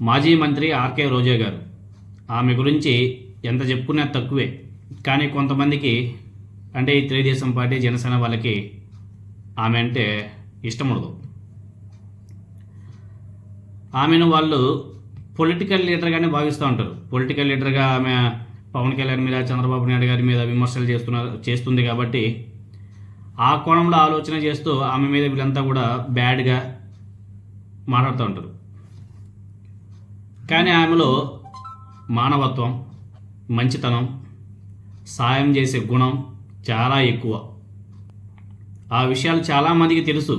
మాజీ మంత్రి ఆర్కే రోజే గారు. ఆమె గురించి ఎంత చెప్పుకున్నా తక్కువే. కానీ కొంతమందికి అంటే ఈ తెలుగుదేశం పార్టీ జనసేన వాళ్ళకి ఆమె అంటే ఇష్టం ఉండదు ఆమెను వాళ్ళు పొలిటికల్ లీడర్గానే భావిస్తూ ఉంటారు. పొలిటికల్ లీడర్గా ఆమె పవన్ కళ్యాణ్ మీద చంద్రబాబు నాయుడు గారి మీద విమర్శలు చేస్తున్నారు చేస్తుంది కాబట్టి ఆ కోణంలో ఆలోచన చేస్తూ ఆమె మీద వీళ్ళంతా కూడా బ్యాడ్గా మాట్లాడుతూ ఉంటారు. కానీ ఆమెలో మానవత్వం మంచితనం సాయం చేసే గుణం చాలా ఎక్కువ. ఆ విషయాలు చాలామందికి తెలుసు.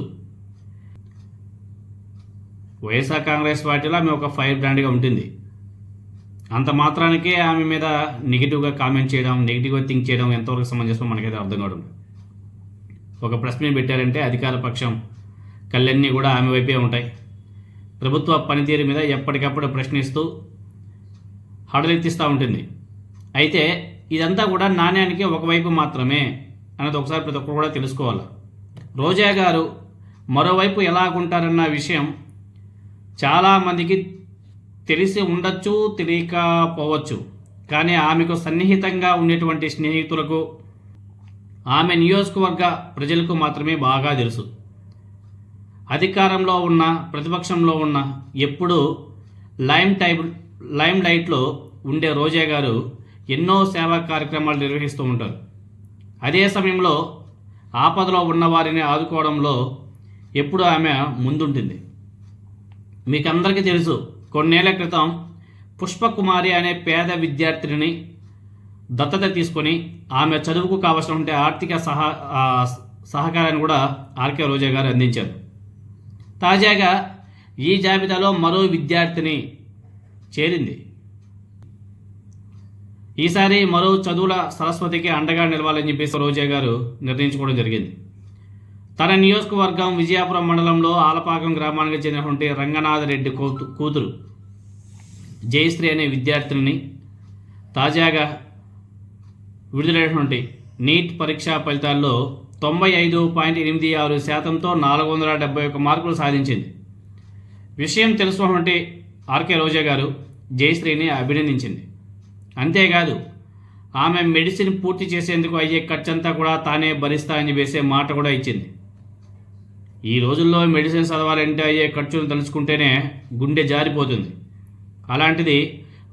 వైఎస్ఆర్ కాంగ్రెస్ పార్టీలో ఆమె ఒక ఫైర్ బ్రాండ్గా ఉంటుంది. అంత మాత్రానికే ఆమె మీద నెగిటివ్గా కామెంట్ చేయడం నెగిటివ్గా థింక్ చేయడం ఎంతవరకు సమంజసం మనకైతే అర్థం కావడం ఒక ప్రశ్న పెట్టారంటే అధికార పక్షం కళ్ళన్నీ కూడా ఆమె వైపే ఉంటాయి. ప్రభుత్వ పనితీరు మీద ఎప్పటికప్పుడు ప్రశ్నిస్తూ హడలెత్తిస్తూ ఉంటుంది. అయితే ఇదంతా కూడా నాణ్యానికి ఒకవైపు మాత్రమే అన్నది ఒకసారి ప్రతి ఒక్కరు కూడా తెలుసుకోవాలి. రోజా గారు మరోవైపు ఎలాగుంటారన్న విషయం చాలామందికి తెలిసి ఉండొచ్చు తెలియకపోవచ్చు. కానీ ఆమెకు సన్నిహితంగా ఉండేటువంటి స్నేహితులకు ఆమె నియోజకవర్గ ప్రజలకు మాత్రమే బాగా తెలుసు. అధికారంలో ఉన్న ప్రతిపక్షంలో ఉన్న ఎప్పుడూ లైమ్ టైప్ లైమ్ లైట్లో ఉండే రోజా గారు ఎన్నో సేవా కార్యక్రమాలు నిర్వహిస్తూ ఉంటారు. అదే సమయంలో ఆపదలో ఉన్న వారిని ఆదుకోవడంలో ఎప్పుడు ఆమె ముందుంటుంది. మీకు అందరికీ తెలుసు కొన్నేళ్ళ క్రితం పుష్పకుమారి అనే పేద విద్యార్థిని దత్తత తీసుకొని ఆమె చదువుకు కావాల్సిన ఉంటే ఆర్థిక సహా సహకారాన్ని కూడా ఆర్కే రోజా గారు అందించారు. తాజాగా ఈ జాబితాలో మరో విద్యార్థిని చేరింది. ఈసారి మరో చదువుల సరస్వతికి అండగా నిలవాలని చెప్పేసి రోజా గారు నిర్ణయించుకోవడం జరిగింది. తన నియోజకవర్గం విజయాపురం మండలంలో ఆలపాకం గ్రామానికి చెందినటువంటి రంగనాథ రెడ్డి కూతు కూతురు జయశ్రీ అనే విద్యార్థిని తాజాగా విడుదలైనటువంటి నీట్ పరీక్షా ఫలితాల్లో తొంభై ఐదు పాయింట్ ఎనిమిది ఆరు శాతంతో నాలుగు వందల డెబ్బై ఒక్క మార్కులు సాధించింది. విషయం తెలుసుకున్నటువంటి ఆర్కే రోజా గారు జయశ్రీని అభినందించింది. అంతేకాదు ఆమె మెడిసిన్ పూర్తి చేసేందుకు అయ్యే ఖర్చంతా కూడా తానే భరిస్తా అని వేసే మాట కూడా ఇచ్చింది. ఈ రోజుల్లో మెడిసిన్ చదవాలంటే అయ్యే ఖర్చును తలుచుకుంటేనే గుండె జారిపోతుంది. అలాంటిది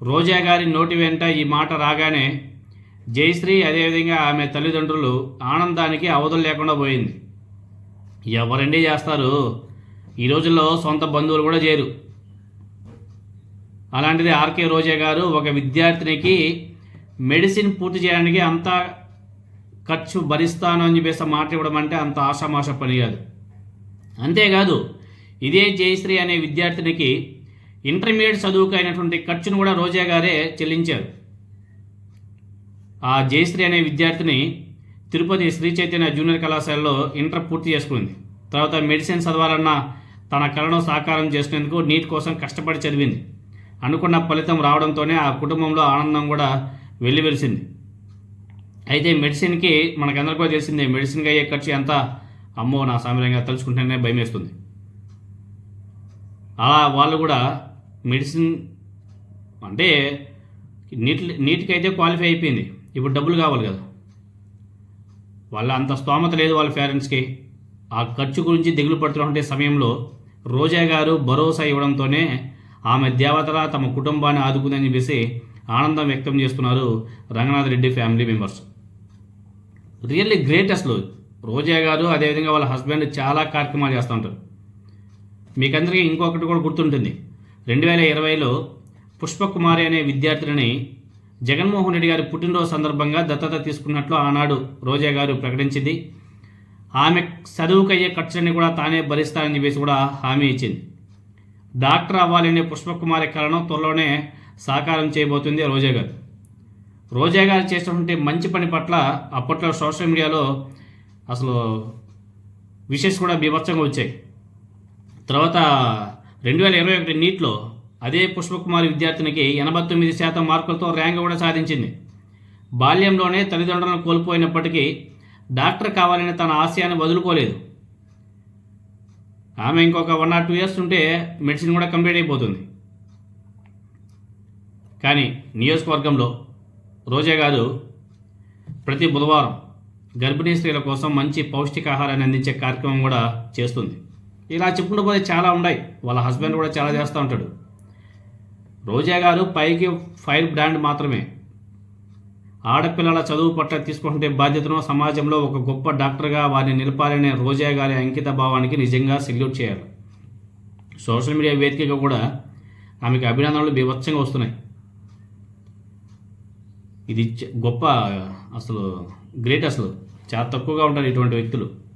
రోజా గారి నోటి వెంట ఈ మాట రాగానే జయశ్రీ అదేవిధంగా ఆమె తల్లిదండ్రులు ఆనందానికి అవధులు లేకుండా పోయింది. ఎవరండి చేస్తారు? ఈ రోజుల్లో సొంత బంధువులు కూడా చేరు అలాంటిది ఆర్కే రోజా గారు ఒక విద్యార్థినికి మెడిసిన్ పూర్తి చేయడానికి అంత ఖర్చు భరిస్తాను అని చెప్పేసి మాట ఇవ్వడం అంటే అంత ఆషామాష పని కాదు. అంతేకాదు ఇదే జయశ్రీ అనే విద్యార్థినికి ఇంటర్మీడియట్ చదువుకు అయినటువంటి ఖర్చును కూడా రోజా గారే చెల్లించారు. ఆ జయశ్రీ అనే విద్యార్థిని తిరుపతి శ్రీ చైతన్య జూనియర్ కళాశాలలో ఇంటర్ పూర్తి చేసుకుంది. తర్వాత మెడిసిన్ చదవాలన్న తన కళను సాకారం చేసుకునేందుకు నీట్ కోసం కష్టపడి చదివింది. అనుకున్న ఫలితం రావడంతోనే ఆ కుటుంబంలో ఆనందం కూడా వెల్లివెలిసింది. అయితే మెడిసిన్కి మనకందరికీ కూడా తెలిసిందే మెడిసిన్కి అయ్యే ఖర్చు ఎంత? అమ్మో నా సామ్యంగా తలుచుకుంటేనే భయం వేస్తుంది అలా వాళ్ళు కూడా మెడిసిన్ అంటే నీట్ నీట్కి అయితే క్వాలిఫై అయిపోయింది. ఇప్పుడు డబ్బులు కావాలి కదా. వాళ్ళ అంత స్తోమత లేదు వాళ్ళ పేరెంట్స్కి. ఆ ఖర్చు గురించి దిగులు పడుతున్నటువంటి సమయంలో రోజా గారు భరోసా ఇవ్వడంతోనే ఆమె దేవతల తమ కుటుంబాన్ని ఆదుకుందని చెప్పేసి ఆనందం వ్యక్తం చేస్తున్నారు Ranganath Reddy family members. Really great అసలు. రోజా గారు అదేవిధంగా వాళ్ళ హస్బెండ్ చాలా కార్యక్రమాలు చేస్తూ ఉంటారు. మీకందరికీ ఇంకొకటి కూడా గుర్తుంటుంది. రెండు వేల ఇరవైలో పుష్పకుమారి అనే విద్యార్థిని జగన్మోహన్ రెడ్డి గారి పుట్టినరోజు సందర్భంగా దత్తత తీసుకున్నట్లు ఆనాడు రోజా గారు ప్రకటించింది. ఆమె చదువుకయ్యే ఖర్చులన్నీ కూడా తానే భరిస్తానని చెప్పేసి కూడా హామీ ఇచ్చింది. డాక్టర్ అవ్వాలనే పుష్పకుమారి కళను త్వరలోనే సాకారం చేయబోతుంది రోజా గారు. రోజా గారు చేసినటువంటి మంచి పని పట్ల అప్పట్లో సోషల్ మీడియాలో అసలు విషెస్ కూడా బీభత్సంగా వచ్చాయి. తర్వాత రెండు వేల ఇరవై ఒకటి నీట్లో అదే పుష్పకుమారి విద్యార్థినికి ఎనభై తొమ్మిది శాతం మార్కులతో ర్యాంక్ కూడా సాధించింది. బాల్యంలోనే తల్లిదండ్రులను కోల్పోయినప్పటికీ డాక్టర్ కావాలని తన ఆశయాన్ని వదులుకోలేదు. ఆమె ఇంకొక వన్ ఆర్ టూ ఇయర్స్ ఉంటే మెడిసిన్ కూడా కంప్లీట్ అయిపోతుంది. కానీ నియోజకవర్గంలో రోజే కాదు ప్రతి బుధవారం గర్భిణీ స్త్రీల కోసం మంచి పౌష్టికాహారాన్ని అందించే కార్యక్రమం కూడా చేస్తుంది. ఇలా చెప్పుకుంటూ పోతే చాలా ఉన్నాయి. వాళ్ళ హస్బెండ్ కూడా చాలా చేస్తూ ఉంటాడు. రోజా గారు పైకి ఫైర్ బ్రాండ్ మాత్రమే. ఆడపిల్లల చదువు పట్ల తీసుకుంటే బాధ్యతను సమాజంలో ఒక గొప్ప డాక్టర్గా వారిని నిలపాలనే రోజా గారి అంకిత భావానికి నిజంగా సెల్యూట్ చేయాలి. సోషల్ మీడియా వేదికగా కూడా ఆమెకి అభినందనలు బీభత్సంగా వస్తున్నాయి. ఇది గొప్ప అసలు గ్రేట్ అసలు. చాలా తక్కువగా ఉంటారు ఇటువంటి వ్యక్తులు.